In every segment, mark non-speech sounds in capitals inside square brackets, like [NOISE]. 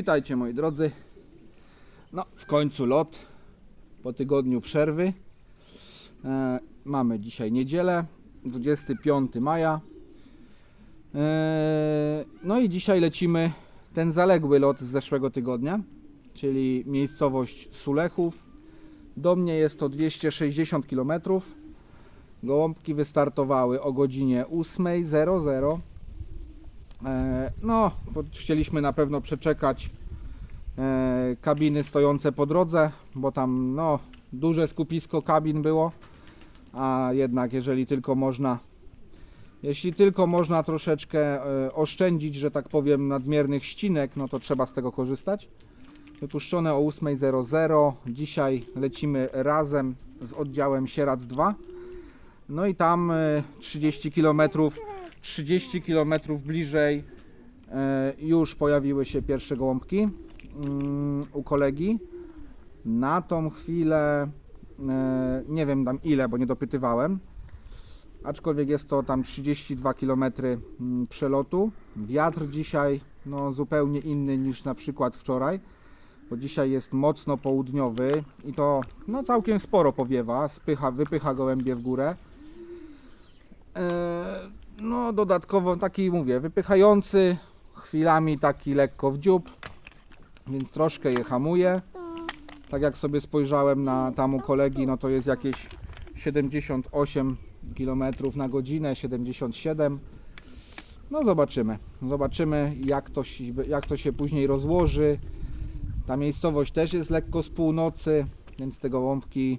witajcie moi drodzy. No, w końcu lot po tygodniu przerwy. E, mamy dzisiaj niedzielę, 25 maja. E, no i dzisiaj lecimy ten zaległy lot z zeszłego tygodnia, czyli miejscowość Sulechów. Do mnie jest to 260 km. Gołąbki wystartowały o godzinie 8.00. E, No, chcieliśmy na pewno przeczekać kabiny stojące po drodze, bo tam no, duże skupisko kabin było, a jednak jeżeli tylko można jeśli tylko można troszeczkę e, oszczędzić, że tak powiem, nadmiernych ścinek, no to trzeba z tego korzystać. Wypuszczone o 8.00. Dzisiaj lecimy razem z oddziałem Sierac 2. No i tam e, 30 km 30 km bliżej e, już pojawiły się pierwsze gołąbki u kolegi. Na tą chwilę e, nie wiem tam ile, bo nie dopytywałem. Aczkolwiek jest to tam 32 km mm, przelotu. Wiatr dzisiaj no, zupełnie inny niż na przykład wczoraj, bo dzisiaj jest mocno południowy i to no, całkiem sporo powiewa, spycha, wypycha gołębie w górę. E, no dodatkowo taki mówię, wypychający, chwilami taki lekko w dziób, więc troszkę je hamuje. Tak jak sobie spojrzałem na tam u kolegi, no to jest jakieś 78 km na godzinę, 77. No zobaczymy. Zobaczymy jak to, się, jak to się później rozłoży. Ta miejscowość też jest lekko z północy, więc te gołąbki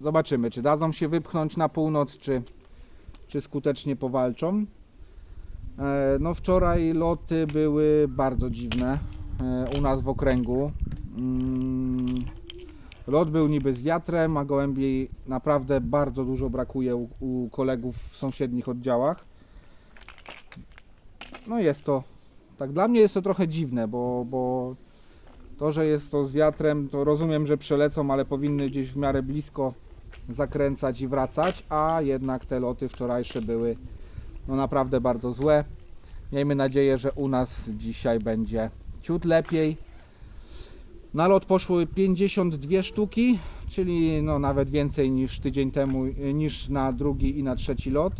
zobaczymy, czy dadzą się wypchnąć na północ, czy, czy skutecznie powalczą. E, No wczoraj loty były bardzo dziwne u nas w okręgu. Mm, Lot był niby z wiatrem, a gołębi naprawdę bardzo dużo brakuje u, u kolegów w sąsiednich oddziałach. No jest to, tak dla mnie jest to trochę dziwne, bo, bo to, że jest to z wiatrem, to rozumiem, że przelecą, ale powinny gdzieś w miarę blisko zakręcać i wracać, a jednak te loty wczorajsze były no naprawdę bardzo złe. Miejmy nadzieję, że u nas dzisiaj będzie ciut lepiej. Na lot poszły 52 sztuki, czyli no nawet więcej niż tydzień temu, y, niż na drugi i na trzeci lot.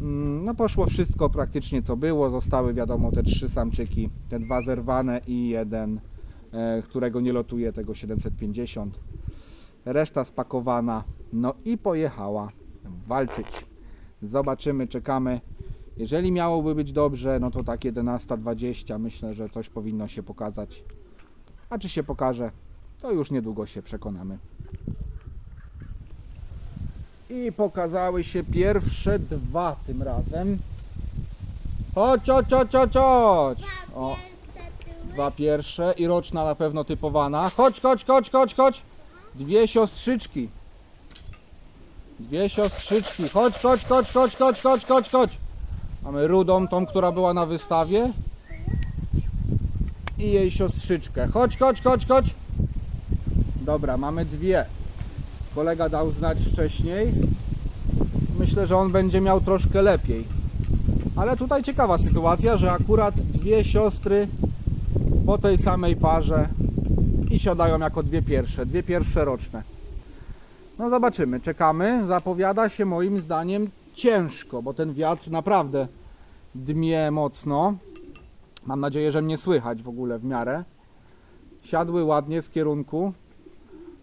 Mm, No poszło wszystko praktycznie co było, zostały wiadomo te trzy samczyki, te dwa zerwane i jeden, e, którego nie lotuje, tego 750. Reszta spakowana, no i pojechała walczyć. Zobaczymy, czekamy. Jeżeli miałoby być dobrze, no to tak 11.20, myślę, że coś powinno się pokazać. A czy się pokaże, to już niedługo się przekonamy. I pokazały się pierwsze dwa tym razem. Chodź, chodź, chodź, chodź, chodź. O, dwa pierwsze i roczna na pewno typowana. Chodź, chodź, chodź, chodź, chodź. Dwie siostrzyczki. Dwie siostrzyczki. Chodź, chodź, chodź, chodź, chodź, chodź, chodź, chodź. Mamy rudą, tą, która była na wystawie. I jej siostrzyczkę. Chodź, chodź, chodź, chodź. Dobra, mamy dwie. Kolega dał znać wcześniej. Myślę, że on będzie miał troszkę lepiej. Ale tutaj ciekawa sytuacja, że akurat dwie siostry po tej samej parze i siadają jako dwie pierwsze, dwie pierwsze roczne. No zobaczymy, czekamy. Zapowiada się moim zdaniem ciężko, bo ten wiatr naprawdę dmie mocno. Mam nadzieję, że mnie słychać w ogóle w miarę. Siadły ładnie z kierunku.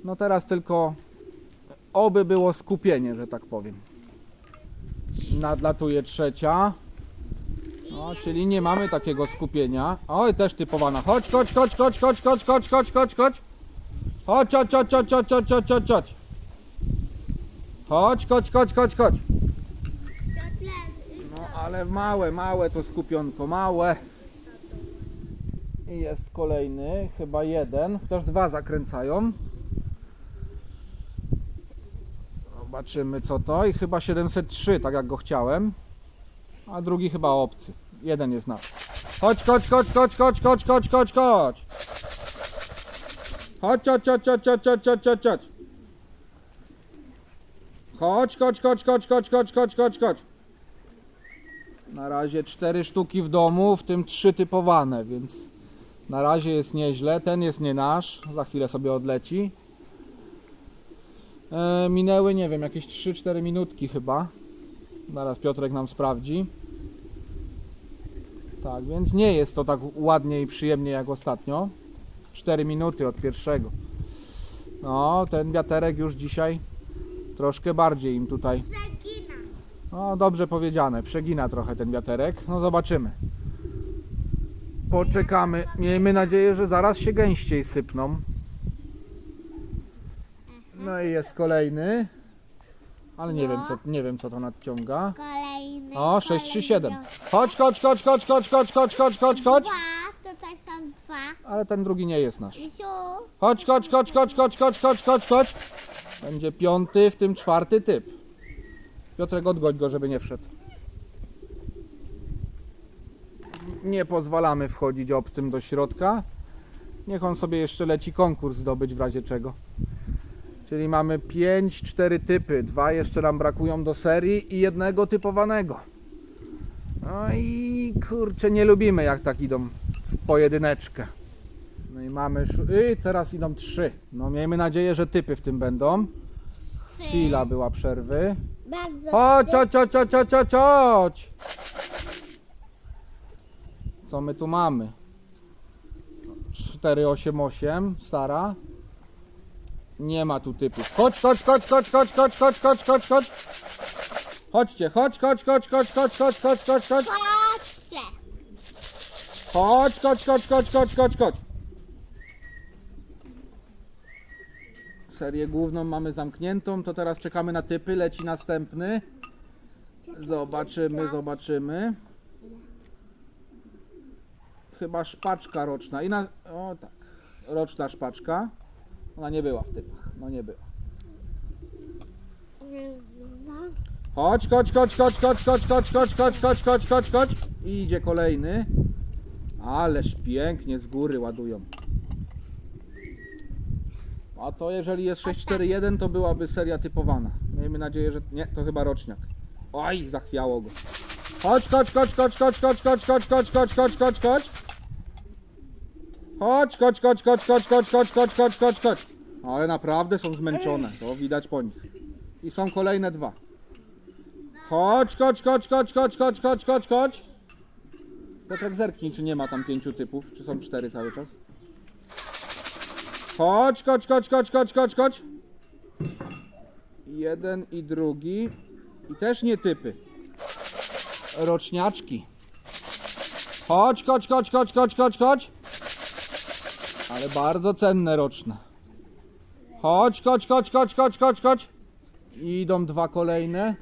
No teraz tylko oby było skupienie, że tak powiem. Nadlatuje trzecia. No, czyli nie mamy takiego skupienia. Oj, też typowana. Chodź, chodź, chodź, chodź, chodź, chodź, chodź, chodź, chodź, chodź. Chodź, chodź, chodź, chodź, chodź, chodź, chodź, chodź, chodź. Chodź, chodź, chodź, chodź. No, ale małe, małe to skupionko, małe. I jest kolejny, chyba jeden, chociaż dwa zakręcają. Zobaczymy co to i chyba 703, tak jak go chciałem. A drugi chyba obcy. Jeden jest nasz. Chodź, chodź, chodź, chodź, chodź, chodź, chodź, chodź, chodź. Chodź, chodź, chodź, chodź, chodź, chodź, chodź, chodź, chodź. Chodź, chodź, chodź, chodź, chodź, chodź, chodź, chodź, chodź. Na razie cztery sztuki w domu, w tym trzy typowane, więc Na razie jest nieźle. Ten jest nie nasz. Za chwilę sobie odleci. E, minęły, nie wiem, jakieś 3-4 minutki chyba. Zaraz Piotrek nam sprawdzi. Tak, więc nie jest to tak ładnie i przyjemnie jak ostatnio. 4 minuty od pierwszego. No, ten wiaterek już dzisiaj troszkę bardziej im tutaj. No, dobrze powiedziane. Przegina trochę ten wiaterek. No, zobaczymy. Poczekamy. Miejmy nadzieję, że zaraz się gęściej sypną. No i jest kolejny. Ale nie wiem, co, nie wiem, co to nadciąga. Kolejny. O, 6, 3, 7. kolejny. Chodź, chodź, chodź, chodź, chodź, chodź, chodź, chodź, chodź, chodź. Dwa, tutaj są dwa. Ale ten drugi nie jest nasz. Misiu, Chodź, chodź, chodź, chodź, chodź, chodź, chodź, chodź, chodź. Będzie piąty, w tym czwarty typ. Piotrek, odgodź go, żeby nie wszedł. Nie pozwalamy wchodzić obcym do środka. Niech on sobie jeszcze leci konkurs zdobyć w razie czego. Czyli mamy 5, 4 typy. Dwa jeszcze nam brakują do serii i jednego typowanego. No i kurczę, nie lubimy jak tak idą w pojedyneczkę. No i mamy. I teraz idą trzy. No miejmy nadzieję, że typy w tym będą. Chwila była przerwy. Bardzo Chodź, chodź, chodź, chodź, chodź, chodź. Co my tu mamy? 488, stara. Nie ma tu typów. Chodź, chodź, chodź, chodź, chodź, chodź, chodź, chodź, chodź, chodź. Chodźcie, chodź, chodź, chodź, chodź, chodź, chodź, chodź, chodź, chodź. Patrzcie. Chodź, chodź, chodź, chodź, chodź, chodź, chodź. Serię główną mamy zamkniętą, to teraz czekamy na typy, leci następny. Zobaczymy, zobaczymy. Chyba szpaczka roczna. I na... O tak, roczna szpaczka. Ona nie była w typach, no nie była. Chodź, chodź, chodź, chodź, chodź, chodź, chodź, chodź, chodź, chodź, chodź, chodź, chodź. I idzie kolejny. Ależ pięknie z góry ładują. A to jeżeli jest 641, to byłaby seria typowana. Miejmy nadzieję, że nie, to chyba roczniak. Oj, zachwiało go. Chodź, chodź, chodź, chodź, chodź, chodź, chodź, chodź, chodź, chodź, chodź, chodź, chodź. Chodź, chodź, chodź, chodź, chodź, chodź, chodź, chodź, chodź, chodź, chodź. Ale naprawdę są zmęczone, to widać po nich. I są kolejne dwa. Chodź, chodź, chodź, chodź, chodź, chodź, chodź, chodź, chodź. Piotrek zerknij, czy nie ma tam pięciu typów, czy są cztery cały czas. Chodź, chodź, chodź, chodź, chodź, chodź, chodź. Jeden i drugi. I też nie typy. Roczniaczki. Chodź, chodź, chodź, chodź, chodź, chodź, chodź. Ale bardzo cenne roczne. Chodź, chodź, chodź, chodź, chodź, chodź, chodź. Idą dwa kolejne.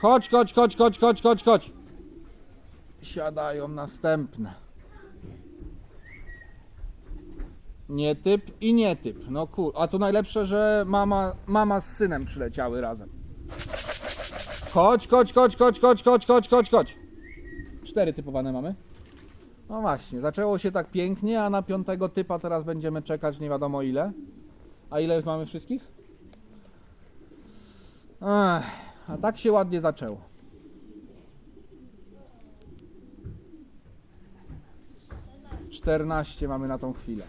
Chodź, chodź, chodź, chodź, chodź, chodź, chodź. Siadają następne. Nie typ i nie typ. No kur... A tu najlepsze, że mama, mama z synem przyleciały razem. Chodź, chodź, chodź, chodź, chodź, chodź, chodź, chodź, chodź. Cztery typowane mamy. No właśnie, zaczęło się tak pięknie, a na piątego typa teraz będziemy czekać nie wiadomo ile. A ile ich mamy wszystkich? Ech, a tak się ładnie zaczęło. Czternaście mamy na tą chwilę.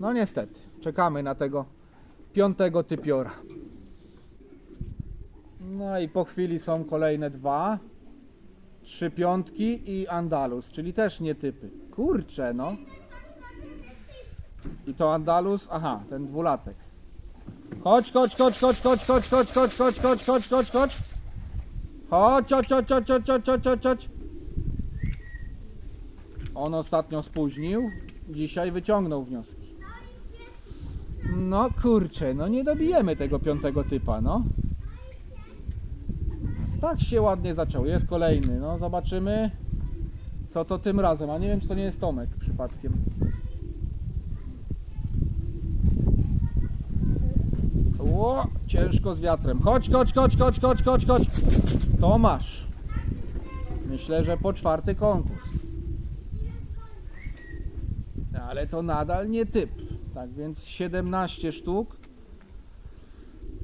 No niestety, czekamy na tego piątego typiora. No i po chwili są kolejne dwa. Trzy piątki i Andalus, czyli też nie typy. Kurczę, no. I to Andalus, aha, ten dwulatek. Chodź, chodź, chodź, chodź, chodź, chodź, chodź, chodź, chodź, chodź, chodź, chodź, chodź. Chodź, chodź, chodź, chodź, chodź, chodź, chodź, chodź, chodź. On ostatnio spóźnił, dzisiaj wyciągnął wnioski. No kurczę, no nie dobijemy tego piątego typa, no. Tak się ładnie zaczął. Jest kolejny. No zobaczymy co to tym razem. A nie wiem czy to nie jest Tomek przypadkiem. O, ciężko z wiatrem. Chodź, chodź, chodź, chodź, chodź, chodź, chodź. Tomasz. Myślę, że po czwarty konkurs. Ale to nadal nie typ. Tak więc 17 sztuk.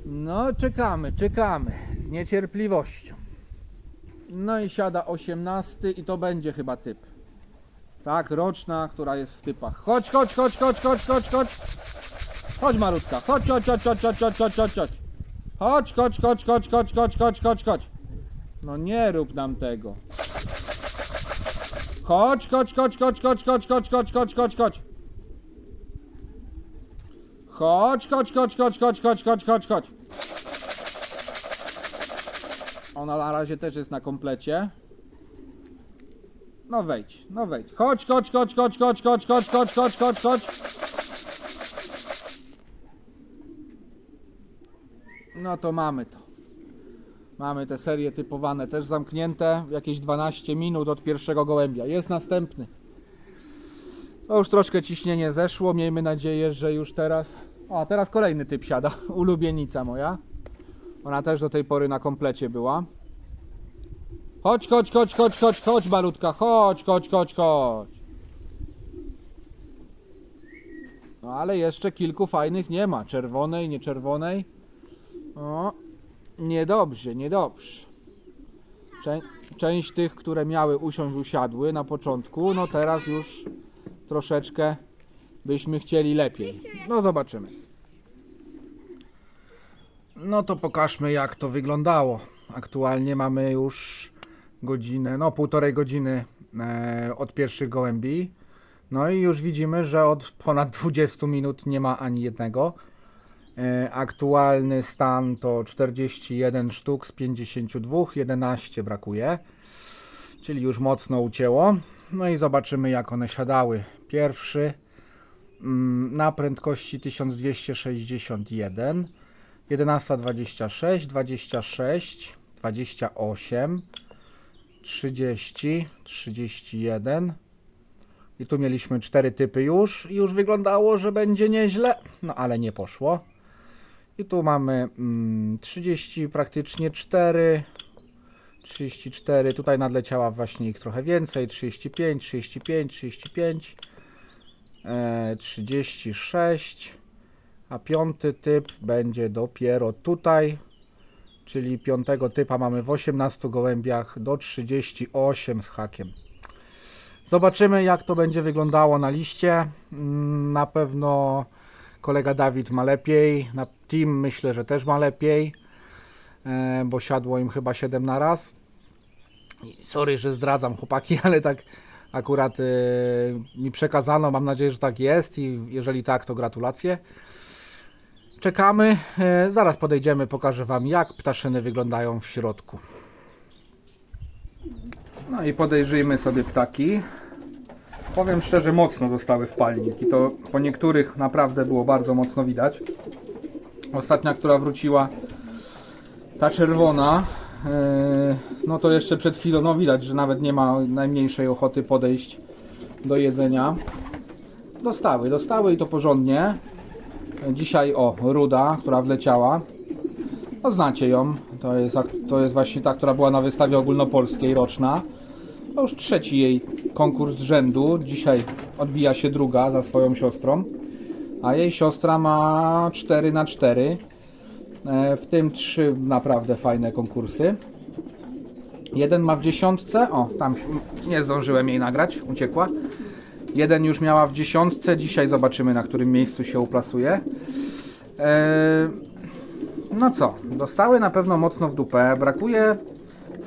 No, czekamy, czekamy z niecierpliwością. No i siada 18 i to będzie chyba typ. Tak, roczna, która jest w typach. Chodź, chodź, chodź, chodź, chodź, chodź, chodź. Chodź malutka, chodź, chodź, chodź, chodź, chodź, chodź, chodź, chodź, chodź. Chodź, chodź, chodź, chodź, chodź, chodź, chodź, chodź, chodź. No nie rób nam tego. Chodź, chodź, chodź, chodź, chodź, chodź, chodź, chodź, chodź, chodź, chodź. Chodź, chodź, chodź, chodź, chodź, chodź, chodź, chodź, chodź. Ona na razie też jest na komplecie. No wejdź, no wejdź. Chodź, chodź, chodź, chodź, chodź, chodź, chodź, chodź, chodź, chodź, chodź. No to mamy to. Mamy te serie typowane też zamknięte. Jakieś 12 minut od pierwszego gołębia. Jest następny. To już troszkę ciśnienie zeszło. Miejmy nadzieję, że już teraz. O, teraz kolejny typ siada. [LAUGHS] Ulubienica moja. Ona też do tej pory na komplecie była. Chodź, chodź, chodź, chodź, chodź, chodź, malutka, chodź, chodź, chodź, chodź. No ale jeszcze kilku fajnych nie ma. Czerwonej, nie czerwonej. O, niedobrze, niedobrze. Czę część tych, które miały usiąść, usiadły na początku. No teraz już troszeczkę byśmy chcieli lepiej. No zobaczymy. No to pokażmy jak to wyglądało. Aktualnie mamy już godzinę, no półtorej godziny e, od pierwszych gołębi. No i już widzimy, że od ponad 20 minut nie ma ani jednego. E, aktualny stan to 41 sztuk z 52, 11 brakuje. Czyli już mocno ucięło. No i zobaczymy jak one siadały. Pierwszy na prędkości 1261. 11.26, 26, 28, 30, 31. I tu mieliśmy cztery typy już. I już wyglądało, że będzie nieźle, no ale nie poszło. I tu mamy mm, 30 praktycznie 4, 34. Tutaj nadleciała właśnie ich trochę więcej. 35, 35, 35, e, 36. A piąty typ będzie dopiero tutaj, czyli piątego typa mamy w 18 gołębiach do 38 z hakiem. Zobaczymy jak to będzie wyglądało na liście. Mm, Na pewno kolega Dawid ma lepiej, na team myślę, że też ma lepiej, e, bo siadło im chyba 7 na raz. Sorry, że zdradzam chłopaki, [LAUGHS] ale tak akurat e, mi przekazano, mam nadzieję, że tak jest i jeżeli tak, to gratulacje. Czekamy, e, zaraz podejdziemy, pokażę Wam jak ptaszyny wyglądają w środku. No i podejrzyjmy sobie ptaki. Powiem szczerze, mocno dostały w palnik i to po niektórych naprawdę było bardzo mocno widać. Ostatnia, która wróciła, ta czerwona, no to jeszcze przed chwilą, no widać, że nawet nie ma najmniejszej ochoty podejść do jedzenia. Dostały, dostały i to porządnie. Dzisiaj o, Ruda, która wleciała. No znacie ją. To jest, to jest właśnie ta, która była na wystawie ogólnopolskiej roczna. To już trzeci jej konkurs z rzędu. Dzisiaj odbija się druga za swoją siostrą. A jej siostra ma 4 na 4 E, W tym trzy naprawdę fajne konkursy. Jeden ma w dziesiątce. O, tam nie zdążyłem jej nagrać, uciekła. Jeden już miała w dziesiątce, dzisiaj zobaczymy na którym miejscu się uplasuje. Eee, no co, dostały na pewno mocno w dupę. Brakuje,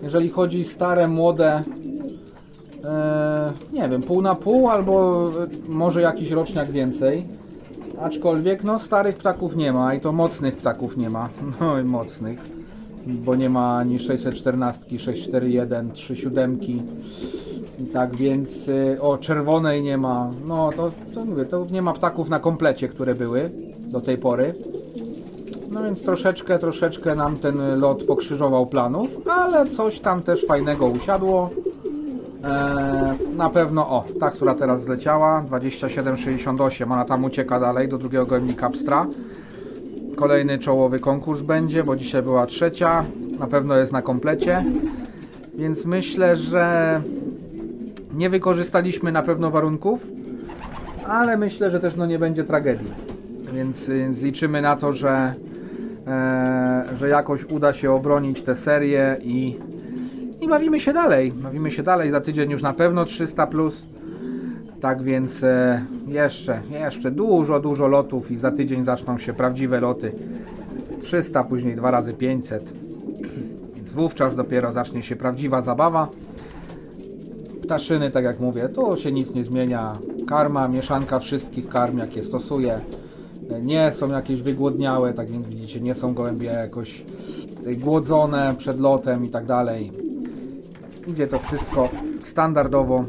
jeżeli chodzi stare, młode, eee, nie wiem, pół na pół albo e, może jakiś roczniak więcej. Aczkolwiek no starych ptaków nie ma i to mocnych ptaków nie ma. [LAUGHS] No i mocnych. Bo nie ma ani 614, 641, 37. Tak więc y, o czerwonej nie ma. No to, to mówię, to nie ma ptaków na komplecie, które były do tej pory. No więc troszeczkę, troszeczkę nam ten lot pokrzyżował planów, ale coś tam też fajnego usiadło. Eee, na pewno, o, ta, która teraz zleciała, 2768, ona tam ucieka dalej do drugiego gołębnika Pstra. Kolejny czołowy konkurs będzie, bo dzisiaj była trzecia, na pewno jest na komplecie. Więc myślę, że nie wykorzystaliśmy na pewno warunków, ale myślę, że też no, nie będzie tragedii. Więc, więc liczymy na to, że, e, że jakoś uda się obronić tę serię i, i bawimy się dalej. Bawimy się dalej, za tydzień już na pewno 300 plus. Tak więc e, jeszcze, jeszcze dużo, dużo lotów i za tydzień zaczną się prawdziwe loty. 300, później 2 razy 500. Więc wówczas dopiero zacznie się prawdziwa zabawa. Ptaszyny, tak jak mówię, tu się nic nie zmienia. Karma, mieszanka wszystkich karm, jakie stosuję, nie są jakieś wygłodniałe, tak więc widzicie, nie są gołębie jakoś głodzone przed lotem i tak dalej. Idzie to wszystko standardowo.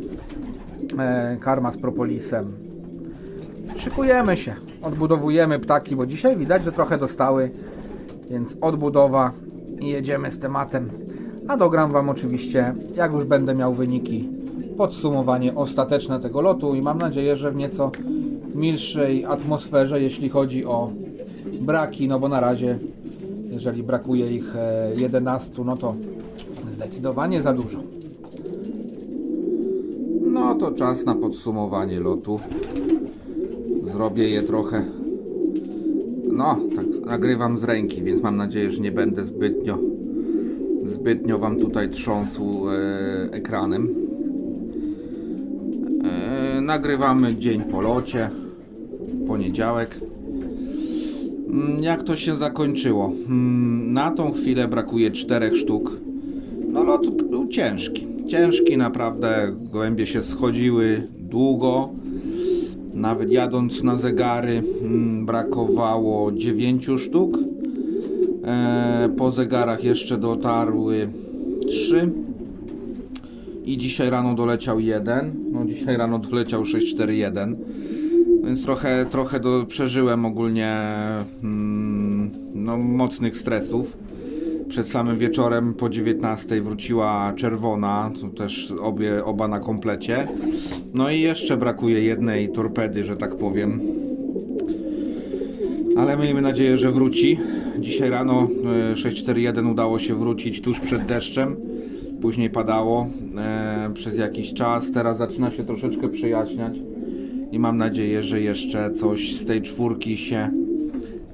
E, karma z propolisem. Szykujemy się, odbudowujemy ptaki, bo dzisiaj widać, że trochę dostały, więc odbudowa i jedziemy z tematem. A dogram Wam oczywiście, jak już będę miał wyniki, podsumowanie ostateczne tego lotu i mam nadzieję, że w nieco milszej atmosferze, jeśli chodzi o braki, no bo na razie, jeżeli brakuje ich e, 11, no to zdecydowanie za dużo. No to czas na podsumowanie lotu. Zrobię je trochę. No, tak nagrywam z ręki, więc mam nadzieję, że nie będę zbytnio zbytnio wam tutaj trząsł e, ekranem. E, nagrywamy dzień po locie. Poniedziałek. Mm, Jak to się zakończyło? Mm, Na tą chwilę brakuje czterech sztuk. No lot był ciężki. Ciężki naprawdę. Gołębie się schodziły długo. Nawet jadąc na zegary mm, brakowało 9 sztuk. E, po zegarach jeszcze dotarły 3. I dzisiaj rano doleciał jeden. No dzisiaj rano doleciał 641. Więc trochę, trochę do, przeżyłem ogólnie mm, no, mocnych stresów. Przed samym wieczorem po 19 wróciła czerwona, to też obie, oba na komplecie. No i jeszcze brakuje jednej torpedy, że tak powiem. Ale miejmy nadzieję, że wróci. Dzisiaj rano e, 641 udało się wrócić tuż przed deszczem. Później padało e, przez jakiś czas. Teraz zaczyna się troszeczkę przejaśniać. I mam nadzieję, że jeszcze coś z tej czwórki się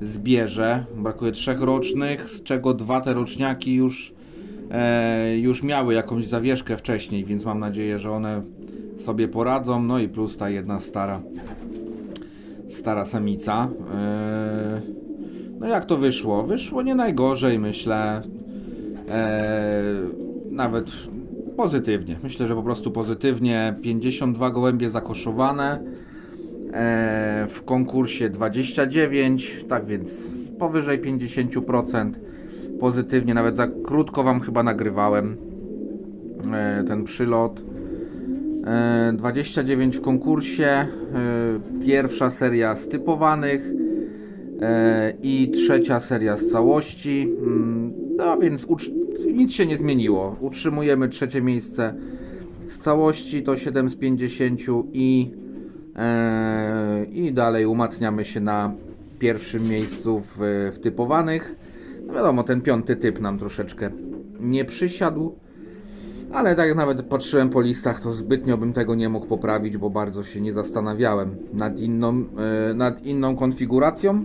zbierze. Brakuje trzech rocznych, z czego dwa te roczniaki już, e, już miały jakąś zawieszkę wcześniej, więc mam nadzieję, że one sobie poradzą. No i plus ta jedna stara, stara samica. E, no jak to wyszło? Wyszło nie najgorzej, myślę. E, nawet pozytywnie. Myślę, że po prostu pozytywnie. 52 gołębie zakoszowane. E, w konkursie 29, tak więc powyżej 50%. Pozytywnie, nawet za krótko Wam chyba nagrywałem e, ten przylot. E, 29 w konkursie, e, pierwsza seria z typowanych e, i trzecia seria z całości. Mm, No więc nic się nie zmieniło. Utrzymujemy trzecie miejsce z całości, to 7 z 50 i I dalej umacniamy się na pierwszym miejscu w, w typowanych. No wiadomo, ten piąty typ nam troszeczkę nie przysiadł. Ale tak jak nawet patrzyłem po listach, to zbytnio bym tego nie mógł poprawić, bo bardzo się nie zastanawiałem nad inną, e, nad inną konfiguracją.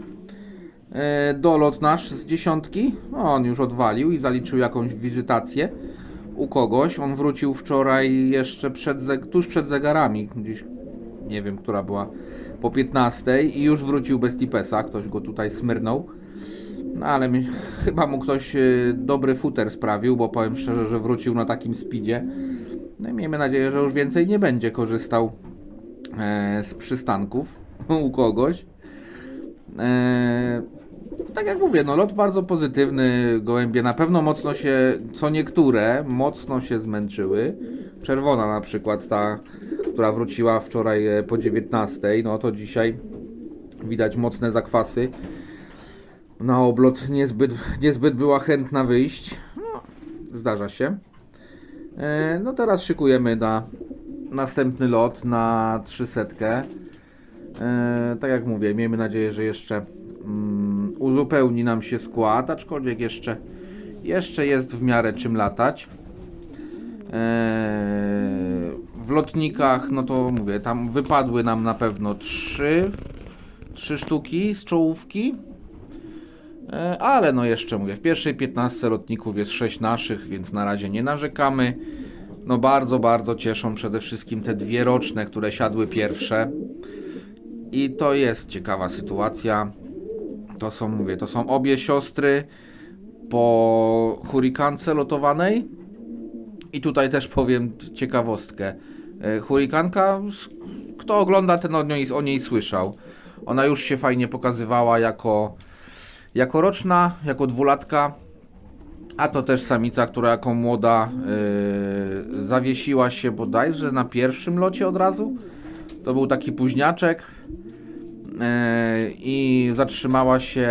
E, dolot nasz z dziesiątki, no on już odwalił i zaliczył jakąś wizytację u kogoś. On wrócił wczoraj jeszcze przed, tuż przed zegarami, gdzieś nie wiem, która była po 15 i już wrócił bez tipesa, ktoś go tutaj smyrnął. No ale mi, chyba mu ktoś e, dobry futer sprawił, bo powiem szczerze, że wrócił na takim speedzie. No i miejmy nadzieję, że już więcej nie będzie korzystał e, z przystanków [LAUGHS] u kogoś. Tak jak mówię, no lot bardzo pozytywny, gołębie na pewno mocno się, co niektóre, mocno się zmęczyły. Czerwona na przykład, ta, która wróciła wczoraj e, po 19, no to dzisiaj widać mocne zakwasy. Na oblot niezbyt, niezbyt była chętna wyjść. No, zdarza się. E, no teraz szykujemy na następny lot, na 300. E, tak jak mówię, miejmy nadzieję, że jeszcze mm, uzupełni nam się skład, aczkolwiek jeszcze, jeszcze jest w miarę czym latać. Eee, w lotnikach, no to mówię, tam wypadły nam na pewno trzy, trzy sztuki z czołówki. E, Ale no jeszcze mówię, w pierwszej 15 lotników jest 6 naszych, więc na razie nie narzekamy. No bardzo, bardzo cieszą przede wszystkim te dwie roczne, które siadły pierwsze. I to jest ciekawa sytuacja. To są, mówię, to są obie siostry po hurikance lotowanej. I tutaj też powiem ciekawostkę. E, Hurikanka, kto ogląda, ten o niej, o niej słyszał. Ona już się fajnie pokazywała jako, jako roczna, jako dwulatka. A to też samica, która jako młoda yy, zawiesiła się bodajże na pierwszym locie od razu. To był taki późniaczek. Yy, I zatrzymała się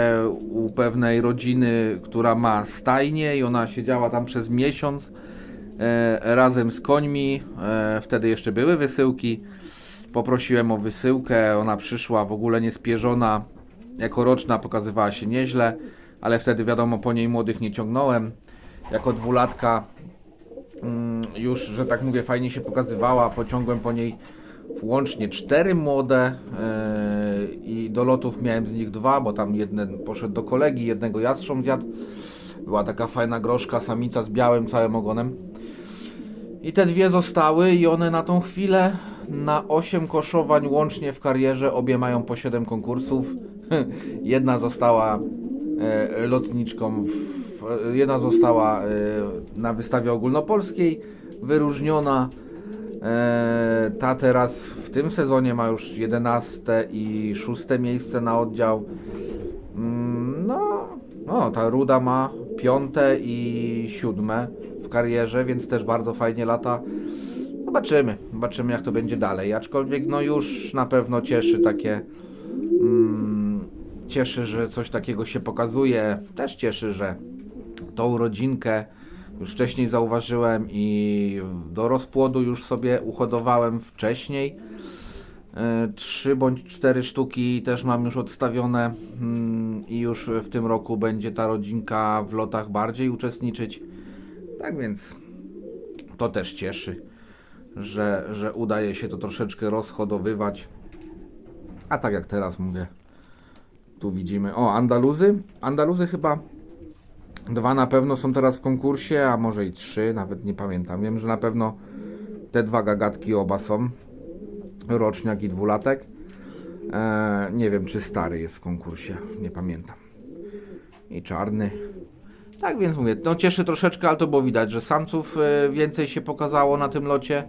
u pewnej rodziny, która ma stajnię, i ona siedziała tam przez miesiąc e, razem z końmi. E, wtedy jeszcze były wysyłki. Poprosiłem o wysyłkę. Ona przyszła w ogóle niespierzona. Jako roczna pokazywała się nieźle, ale wtedy wiadomo, po niej młodych nie ciągnąłem. Jako dwulatka mm, już, że tak mówię, fajnie się pokazywała. Pociągłem po niej łącznie cztery młode e, i do lotów miałem z nich dwa, bo tam jeden poszedł do kolegi, jednego jastrząb zjadł. Była taka fajna groszka, samica z białym całym ogonem. I te dwie zostały i one na tą chwilę na 8 koszowań łącznie w karierze, obie mają po 7 konkursów. [LAUGHS] Jedna została e, lotniczką, w, w- jedna została e, na wystawie ogólnopolskiej wyróżniona. E, ta teraz w tym sezonie ma już 11 i 6 miejsce na oddział. Mm, No, no, ta Ruda ma piąte i siódme w karierze, więc też bardzo fajnie lata. Zobaczymy, zobaczymy jak to będzie dalej. Aczkolwiek no już na pewno cieszy takie. Mm, cieszy, że coś takiego się pokazuje. Też cieszy, że tą rodzinkę już wcześniej zauważyłem i do rozpłodu już sobie uhodowałem wcześniej. E, Trzy bądź cztery sztuki też mam już odstawione mm, i już w tym roku będzie ta rodzinka w lotach bardziej uczestniczyć. Tak więc to też cieszy, że, że udaje się to troszeczkę rozhodowywać. A tak jak teraz mówię, tu widzimy. O, Andaluzy. Andaluzy chyba dwa na pewno są teraz w konkursie, a może i trzy, nawet nie pamiętam. Wiem, że na pewno te dwa gagatki oba są roczniak i dwulatek. E, nie wiem, czy stary jest w konkursie, nie pamiętam. I czarny. Tak więc mówię, no cieszy troszeczkę, ale to było widać, że samców e, więcej się pokazało na tym locie.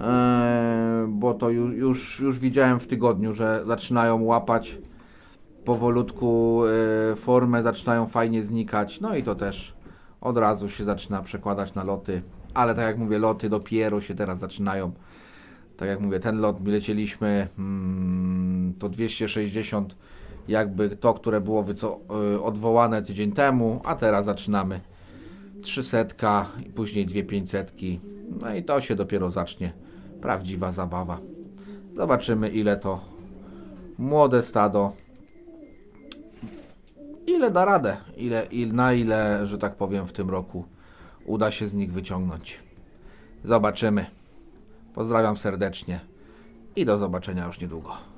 E, bo to już, już, już widziałem w tygodniu, że zaczynają łapać powolutku e, formę, zaczynają fajnie znikać. No i to też od razu się zaczyna przekładać na loty. Ale tak jak mówię, loty dopiero się teraz zaczynają. Tak jak mówię, ten lot my lecieliśmy mm, to 260 jakby to, które było y, odwołane tydzień temu, a teraz zaczynamy 300 i później dwie 500. No i to się dopiero zacznie prawdziwa zabawa. Zobaczymy ile to młode stado ile da radę, ile, il, na ile, że tak powiem, w tym roku uda się z nich wyciągnąć. Zobaczymy. Pozdrawiam serdecznie i do zobaczenia już niedługo.